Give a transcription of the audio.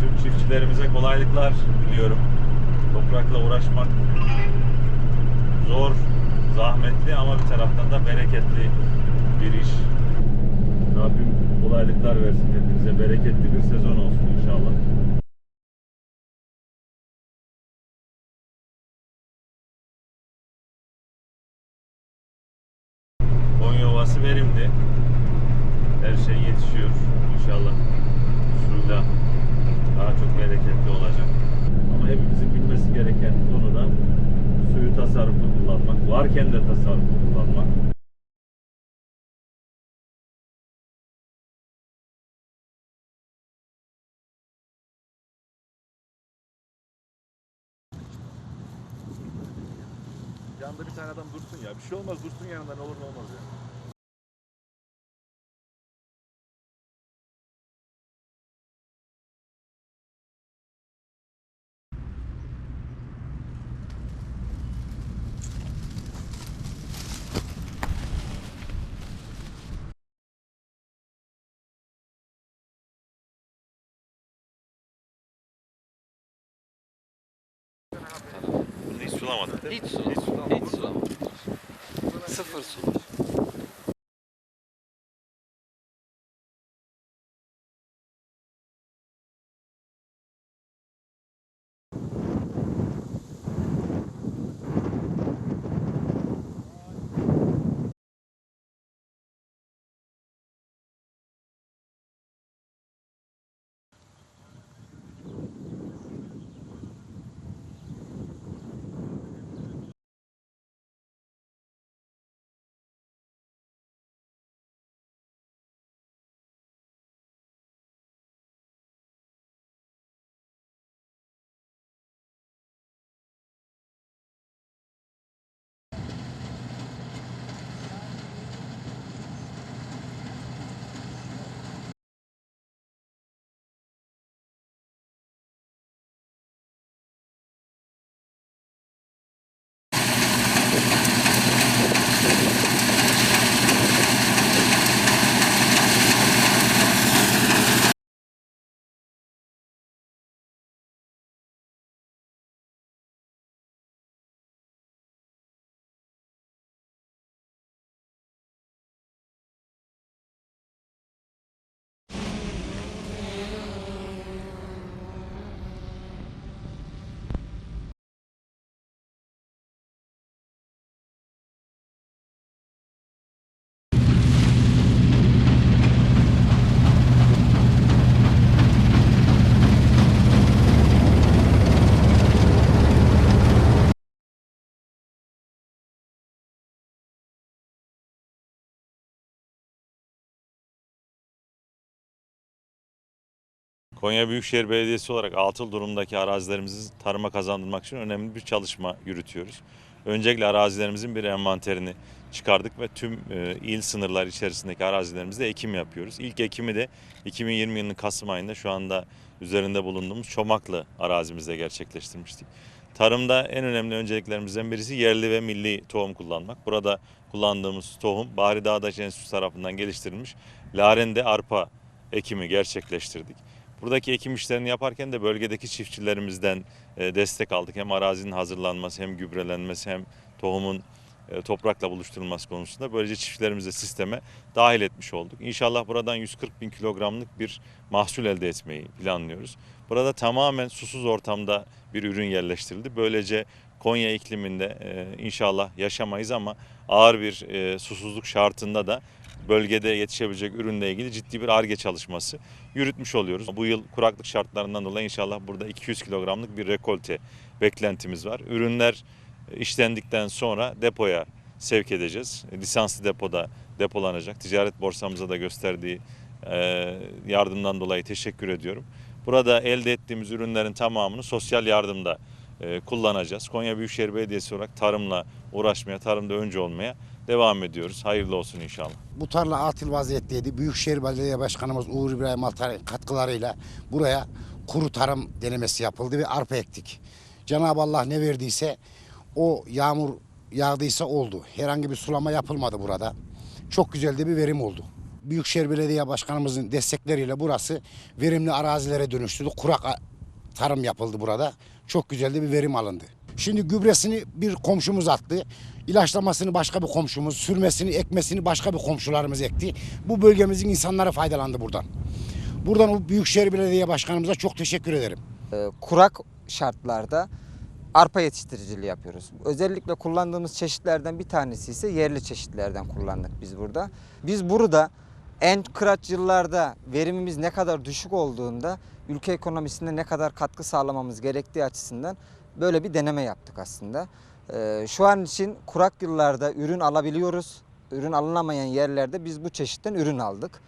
Tüm çiftçilerimize kolaylıklar diliyorum. Toprakla uğraşmak zor, zahmetli ama bir taraftan da bereketli bir iş. Rabbim kolaylıklar versin hepinize. Bereketli bir sezon olsun inşallah. Konya Ovası verimli. Her şey yetişiyor inşallah. Suyla daha çok bereketli olacak. Ama hepimizin bilmesi gereken konu da suyu tasarruflu kullanmak, varken de tasarruflu kullanmak. Yanında bir tane adam dursun ya. Bir şey olmaz dursun yanında ne olur ne olmaz ya. Bunu hiç sulamadık Hiç sulama. Hiç sulama. Sıfır su. Konya Büyükşehir Belediyesi olarak atıl durumdaki arazilerimizi tarıma kazandırmak için önemli bir çalışma yürütüyoruz. Öncelikle arazilerimizin bir envanterini çıkardık ve tüm e, il sınırları içerisindeki arazilerimizde ekim yapıyoruz. İlk ekimi de 2020 yılının Kasım ayında şu anda üzerinde bulunduğumuz Çomaklı arazimizde gerçekleştirmiştik. Tarımda en önemli önceliklerimizden birisi yerli ve milli tohum kullanmak. Burada kullandığımız tohum Bahri Dağdaş Enstitüsü tarafından geliştirilmiş Larende arpa ekimi gerçekleştirdik. Buradaki ekim işlerini yaparken de bölgedeki çiftçilerimizden e, destek aldık. Hem arazinin hazırlanması hem gübrelenmesi hem tohumun e, toprakla buluşturulması konusunda böylece çiftçilerimizi sisteme dahil etmiş olduk. İnşallah buradan 140 bin kilogramlık bir mahsul elde etmeyi planlıyoruz. Burada tamamen susuz ortamda bir ürün yerleştirildi. Böylece Konya ikliminde e, inşallah yaşamayız ama ağır bir susuzluk şartında da bölgede yetişebilecek ürünle ilgili ciddi bir ARGE çalışması yürütmüş oluyoruz. Bu yıl kuraklık şartlarından dolayı inşallah burada 200 kilogramlık bir rekolte beklentimiz var. Ürünler işlendikten sonra depoya sevk edeceğiz. Lisanslı depoda depolanacak. Ticaret borsamıza da gösterdiği e, yardımdan dolayı teşekkür ediyorum. Burada elde ettiğimiz ürünlerin tamamını sosyal yardımda e, kullanacağız. Konya Büyükşehir Belediyesi olarak tarımla uğraşmaya, tarımda önce olmaya devam ediyoruz. Hayırlı olsun inşallah. Bu tarla atıl vaziyetteydi. Büyükşehir Belediye Başkanımız Uğur İbrahim Altar'ın katkılarıyla buraya kuru tarım denemesi yapıldı ve arpa ektik. Cenab-ı Allah ne verdiyse o yağmur yağdıysa oldu. Herhangi bir sulama yapılmadı burada. Çok güzel de bir verim oldu. Büyükşehir Belediye Başkanımızın destekleriyle burası verimli arazilere dönüştürdü. Kurak tarım yapıldı burada. Çok güzel de bir verim alındı. Şimdi gübresini bir komşumuz attı. İlaçlamasını başka bir komşumuz, sürmesini, ekmesini başka bir komşularımız ekti. Bu bölgemizin insanları faydalandı buradan. Buradan o Büyükşehir Belediye Başkanımıza çok teşekkür ederim. e, kurak şartlarda arpa yetiştiriciliği yapıyoruz. Özellikle kullandığımız çeşitlerden bir tanesi ise yerli çeşitlerden kullandık biz burada. Biz burada en kıraç yıllarda verimimiz ne kadar düşük olduğunda ülke ekonomisine ne kadar katkı sağlamamız gerektiği açısından böyle bir deneme yaptık aslında. E, şu an için kurak yıllarda ürün alabiliyoruz. Ürün alınamayan yerlerde biz bu çeşitten ürün aldık.